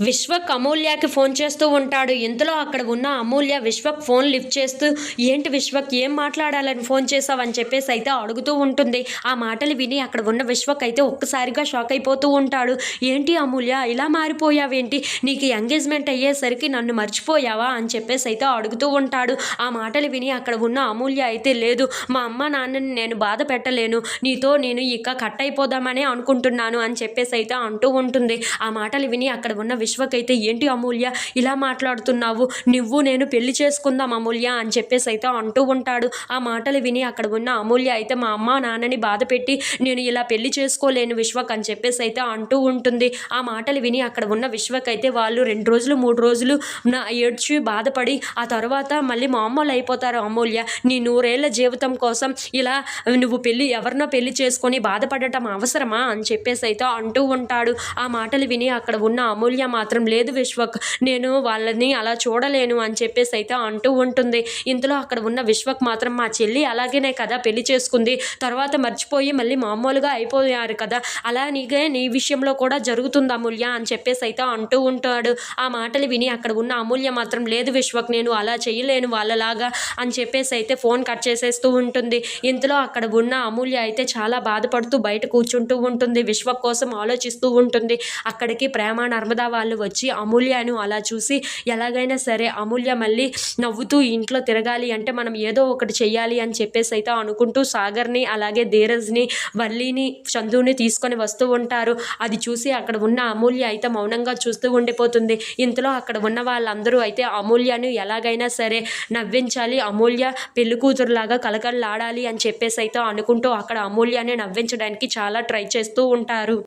Vishwak అమూల్యకి phone చేస్తూ ఉంటాడు. ఇంతలో అక్కడ ఉన్న అమూల్య విశ్వక్ ఫోన్ లిఫ్ట్ చేస్తూ ఏంటి విశ్వక్ ఏం మాట్లాడాలని ఫోన్ చేసావని చెప్పేసి అయితే అడుగుతూ ఉంటుంది. ఆ మాటలు విని అక్కడ ఉన్న విశ్వక్ అయితే ఒక్కసారిగా షాక్ అయిపోతూ ఉంటాడు. ఏంటి అమూల్య ఇలా మారిపోయావేంటి? నీకు ఎంగేజ్మెంట్ అయ్యేసరికి నన్ను మర్చిపోయావా? అని చెప్పేసి అయితే అడుగుతూ ఉంటాడు. ఆ మాటలు విని అక్కడ ఉన్న అమూల్య అయితే లేదు మా అమ్మ నాన్నని నేను బాధ పెట్టలేను. నీతో నేను ఇక కట్ అయిపోదామనే అనుకుంటున్నాను. అని చెప్పేసి అయితే అంటూ ఉంటుంది. ఆ మాటలు విని అక్కడ ఉన్న విశ్వకైతే ఏంటి అమూల్య? ఇలా మాట్లాడుతున్నావు. నువ్వు నేను పెళ్ళి చేసుకుందాం అమూల్య అని చెప్పేసి అయితే అంటూ ఉంటాడు. ఆ మాటలు విని అక్కడ ఉన్న అమూల్య అయితే మా అమ్మ నాన్నని బాధ పెట్టి నేను ఇలా పెళ్ళి చేసుకోలేను విశ్వక్ అని చెప్పేసి అయితే అంటూ ఉంటుంది. ఆ మాటలు విని అక్కడ ఉన్న విశ్వక్ అయితే వాళ్ళు రెండు రోజులు మూడు రోజులు నా ఏడ్చి బాధపడి ఆ తర్వాత మళ్ళీ మామూలు అయిపోతారు అమూల్య. నీ నూరేళ్ళ జీవితం కోసం ఇలా నువ్వు పెళ్ళి ఎవరినో పెళ్ళి చేసుకొని బాధపడటం అవసరమా అని చెప్పేసి అయితే అంటూ ఉంటాడు. ఆ మాటలు విని అక్కడ ఉన్న అమూల్య మాత్రం లేదు విశ్వక్ నేను వాళ్ళని అలా చూడలేను అని చెప్పేసి అయితే అంటూ ఉంటుంది. ఇంతలో అక్కడ ఉన్న విశ్వక్ మాత్రం మా చెల్లి అలాగేనే కదా పెళ్ళి చేసుకుంది. తర్వాత మర్చిపోయి మళ్ళీ మామూలుగా అయిపోయారు కదా. అలా నీకే నీ విషయంలో కూడా జరుగుతుంది అమూల్య అని చెప్పేసి అయితే అంటూ ఉంటాడు. ఆ మాటలు విని అక్కడ ఉన్న అమూల్య మాత్రం లేదు విశ్వక్ నేను అలా చేయలేను వాళ్ళలాగా అని చెప్పేసి అయితే ఫోన్ కట్ చేసేస్తూ ఉంటుంది. ఇంతలో అక్కడ ఉన్న అమూల్య అయితే చాలా బాధపడుతూ బయట కూర్చుంటూ ఉంటుంది. విశ్వక్ కోసం ఆలోచిస్తూ ఉంటుంది. అక్కడికి ప్రేమ నర్మదా వాళ్ళు వచ్చి అమూల్యను అలా చూసి ఎలాగైనా సరే అమూల్య మళ్ళీ నవ్వుతూ ఇంట్లో తిరగాలి అంటే మనం ఏదో ఒకటి చెయ్యాలి అని చెప్పేసి అయితే అనుకుంటూ సాగర్ని అలాగే ధీరజ్ని వల్లిని చందుని తీసుకొని వస్తూ ఉంటారు. అది చూసి అక్కడ ఉన్న అమూల్య అయితే మౌనంగా చూస్తూ ఉండిపోతుంది. ఇంతలో అక్కడ ఉన్న వాళ్ళందరూ అయితే అమూల్యను ఎలాగైనా సరే నవ్వించాలి. అమూల్య పెళ్ళి కూతురులాగా కలకలలాడాలి అని చెప్పేసి అయితే అనుకుంటూ అక్కడ అమూల్యని నవ్వించడానికి చాలా ట్రై చేస్తూ ఉంటారు.